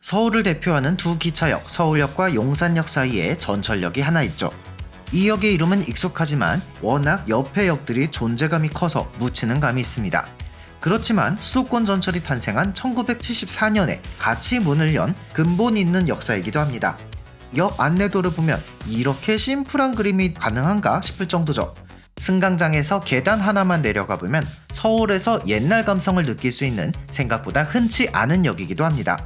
서울을 대표하는 두 기차역 서울역과 용산역 사이에 전철역이 하나 있죠. 이 역의 이름은 익숙하지만 워낙 옆의 역들이 존재감이 커서 묻히는 감이 있습니다. 그렇지만 수도권 전철이 탄생한 1974년에 같이 문을 연 근본 있는 역사이기도 합니다. 역 안내도를 보면 이렇게 심플한 그림이 가능한가 싶을 정도죠. 승강장에서 계단 하나만 내려가 보면 서울에서 옛날 감성을 느낄 수 있는 생각보다 흔치 않은 역이기도 합니다.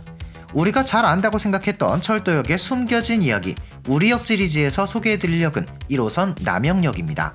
우리가 잘 안다고 생각했던 철도역의 숨겨진 이야기, 우리역 시리즈에서 소개해드릴 역은 1호선 남영역입니다.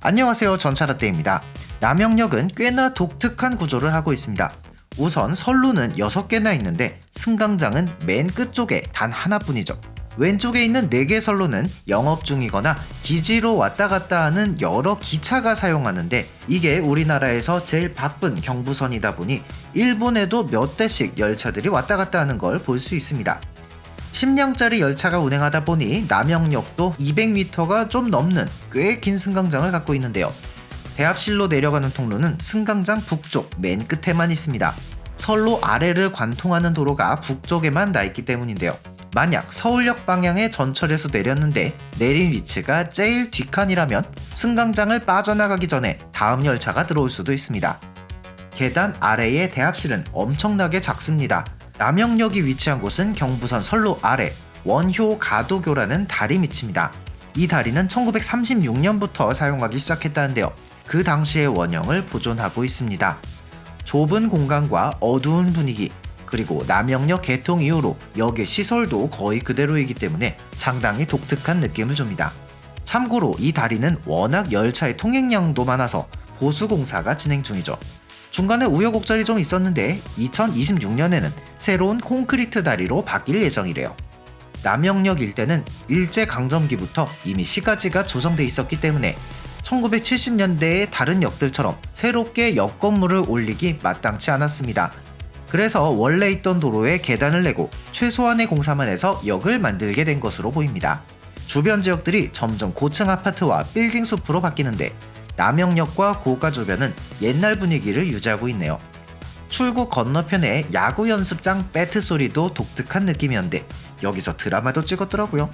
안녕하세요 전차라떼입니다. 남영역은 꽤나 독특한 구조를 하고 있습니다. 우선 선로는 6개나 있는데 승강장은 맨 끝쪽에 단 하나뿐이죠. 왼쪽에 있는 4개 선로는 영업 중이거나 기지로 왔다 갔다 하는 여러 기차가 사용하는데 이게 우리나라에서 제일 바쁜 경부선이다 보니 일본에도 몇 대씩 열차들이 왔다 갔다 하는 걸 볼 수 있습니다. 10량짜리 열차가 운행하다 보니 남영역도 200m가 좀 넘는 꽤 긴 승강장을 갖고 있는데요. 대합실로 내려가는 통로는 승강장 북쪽 맨 끝에만 있습니다. 선로 아래를 관통하는 도로가 북쪽에만 나 있기 때문인데요. 만약 서울역 방향의 전철에서 내렸는데 내린 위치가 제일 뒷칸이라면 승강장을 빠져나가기 전에 다음 열차가 들어올 수도 있습니다. 계단 아래의 대합실은 엄청나게 작습니다. 남영역이 위치한 곳은 경부선 선로 아래 원효 가도교라는 다리 밑입니다. 이 다리는 1936년부터 사용하기 시작했다는데요. 그 당시의 원형을 보존하고 있습니다. 좁은 공간과 어두운 분위기, 그리고 남영역 개통 이후로 역의 시설도 거의 그대로이기 때문에 상당히 독특한 느낌을 줍니다. 참고로 이 다리는 워낙 열차의 통행량도 많아서 보수 공사가 진행 중이죠. 중간에 우여곡절이 좀 있었는데 2026년에는 새로운 콘크리트 다리로 바뀔 예정이래요. 남영역 일대는 일제강점기부터 이미 시가지가 조성돼 있었기 때문에 1970년대의 다른 역들처럼 새롭게 역 건물을 올리기 마땅치 않았습니다. 그래서 원래 있던 도로에 계단을 내고 최소한의 공사만 해서 역을 만들게 된 것으로 보입니다. 주변 지역들이 점점 고층 아파트와 빌딩 숲으로 바뀌는데 남영역과 고가 주변은 옛날 분위기를 유지하고 있네요. 출구 건너편에 야구 연습장 배트 소리도 독특한 느낌이었는데 여기서 드라마도 찍었더라고요.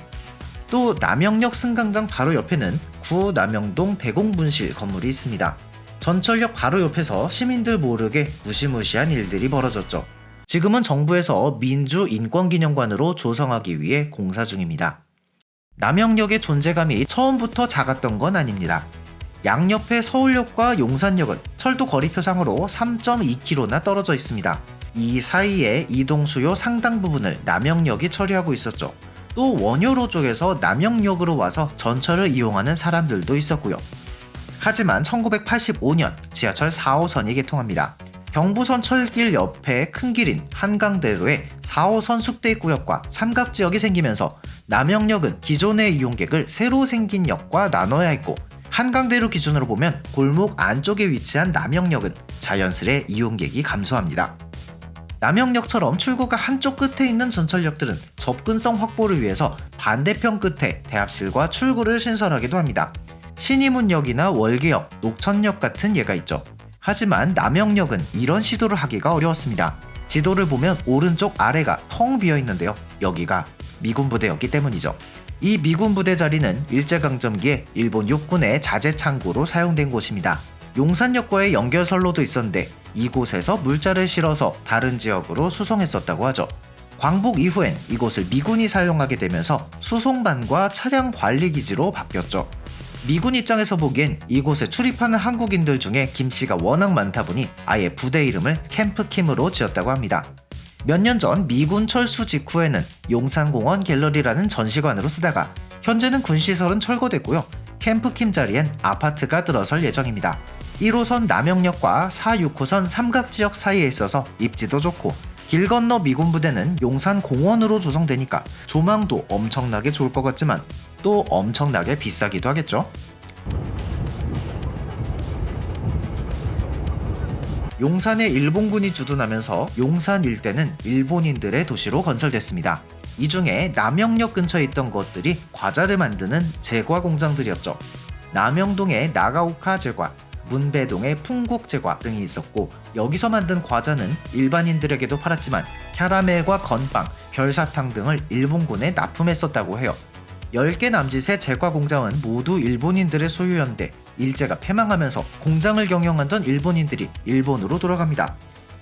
또 남영역 승강장 바로 옆에는 구 남영동 대공분실 건물이 있습니다. 전철역 바로 옆에서 시민들 모르게 무시무시한 일들이 벌어졌죠. 지금은 정부에서 민주인권기념관으로 조성하기 위해 공사 중입니다. 남영역의 존재감이 처음부터 작았던 건 아닙니다. 양옆의 서울역과 용산역은 철도 거리표상으로 3.2km나 떨어져 있습니다. 이 사이에 이동 수요 상당 부분을 남영역이 처리하고 있었죠. 또 원효로 쪽에서 남영역으로 와서 전철을 이용하는 사람들도 있었고요. 하지만 1985년 지하철 4호선이 개통합니다. 경부선 철길 옆에 큰 길인 한강대로에 4호선 숙대입구역과 삼각지역이 생기면서 남영역은 기존의 이용객을 새로 생긴 역과 나눠야 했고 한강대로 기준으로 보면 골목 안쪽에 위치한 남영역은 자연스레 이용객이 감소합니다. 남영역처럼 출구가 한쪽 끝에 있는 전철역들은 접근성 확보를 위해서 반대편 끝에 대합실과 출구를 신설하기도 합니다. 신이문역이나 월계역, 녹천역 같은 예가 있죠. 하지만 남영역은 이런 시도를 하기가 어려웠습니다. 지도를 보면 오른쪽 아래가 텅 비어 있는데요. 여기가 미군 부대였기 때문이죠. 이 미군 부대 자리는 일제강점기에 일본 육군의 자재 창고로 사용된 곳입니다. 용산역과의 연결선로도 있었는데 이곳에서 물자를 실어서 다른 지역으로 수송했었다고 하죠. 광복 이후엔 이곳을 미군이 사용하게 되면서 수송반과 차량 관리 기지로 바뀌었죠. 미군 입장에서 보기엔 이곳에 출입하는 한국인들 중에 김씨가 워낙 많다 보니 아예 부대 이름을 캠프킴으로 지었다고 합니다. 몇 년 전 미군 철수 직후에는 용산공원 갤러리라는 전시관으로 쓰다가 현재는 군시설은 철거됐고요. 캠프킴 자리엔 아파트가 들어설 예정입니다. 1호선 남영역과 4, 6호선 삼각지역 사이에 있어서 입지도 좋고 길 건너 미군 부대는 용산 공원으로 조성되니까 조망도 엄청나게 좋을 것 같지만 또 엄청나게 비싸기도 하겠죠. 용산에 일본군이 주둔하면서 용산 일대는 일본인들의 도시로 건설됐습니다. 이 중에 남영역 근처에 있던 것들이 과자를 만드는 제과 공장들이었죠. 남영동의 나가오카 제과, 문배동의 풍국제과 등이 있었고 여기서 만든 과자는 일반인들에게도 팔았지만 캐러멜과 건빵, 별사탕 등을 일본군에 납품했었다고 해요. 10개 남짓의 제과 공장은 모두 일본인들의 소유였는데 일제가 패망하면서 공장을 경영하던 일본인들이 일본으로 돌아갑니다.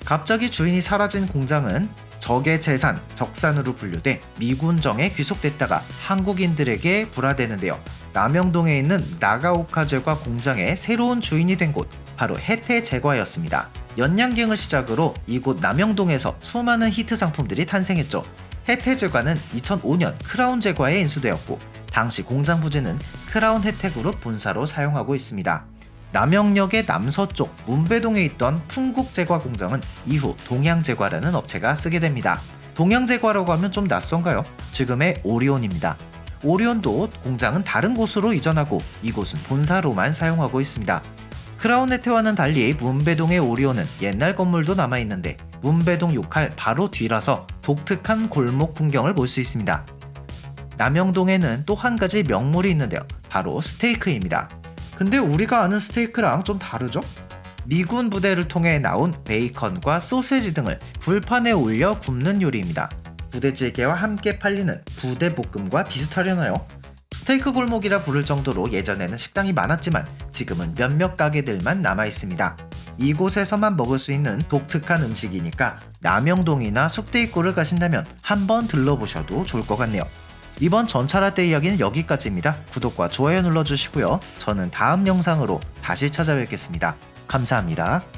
갑자기 주인이 사라진 공장은 적의 재산, 적산으로 분류돼 미군정에 귀속됐다가 한국인들에게 불화되는데요. 남영동에 있는 나가오카 제과 공장의 새로운 주인이 된 곳, 바로 혜태 제과였습니다. 연양갱을 시작으로 이곳 남영동에서 수많은 히트 상품들이 탄생했죠. 혜태 제과는 2005년 크라운 제과에 인수되었고 당시 공장 부지는 크라운 혜태그룹 본사로 사용하고 있습니다. 남영역의 남서쪽 문배동에 있던 풍국제과 공장은 이후 동양제과라는 업체가 쓰게 됩니다. 동양제과라고 하면 좀 낯선가요? 지금의 오리온입니다. 오리온도 공장은 다른 곳으로 이전하고 이곳은 본사로만 사용하고 있습니다. 크라운 혜태와는 달리 문배동의 오리온은 옛날 건물도 남아있는데 문배동 6할 바로 뒤라서 독특한 골목 풍경을 볼 수 있습니다. 남영동에는 또 한 가지 명물이 있는데요. 바로 스테이크입니다. 근데 우리가 아는 스테이크랑 좀 다르죠? 미군 부대를 통해 나온 베이컨과 소세지 등을 불판에 올려 굽는 요리입니다. 부대찌개와 함께 팔리는 부대볶음과 비슷하려나요? 스테이크 골목이라 부를 정도로 예전에는 식당이 많았지만 지금은 몇몇 가게들만 남아 있습니다. 이곳에서만 먹을 수 있는 독특한 음식이니까 남영동이나 숙대 입구를 가신다면 한번 들러보셔도 좋을 것 같네요. 이번 전차라떼 이야기는 여기까지입니다. 구독과 좋아요 눌러주시고요. 저는 다음 영상으로 다시 찾아뵙겠습니다. 감사합니다.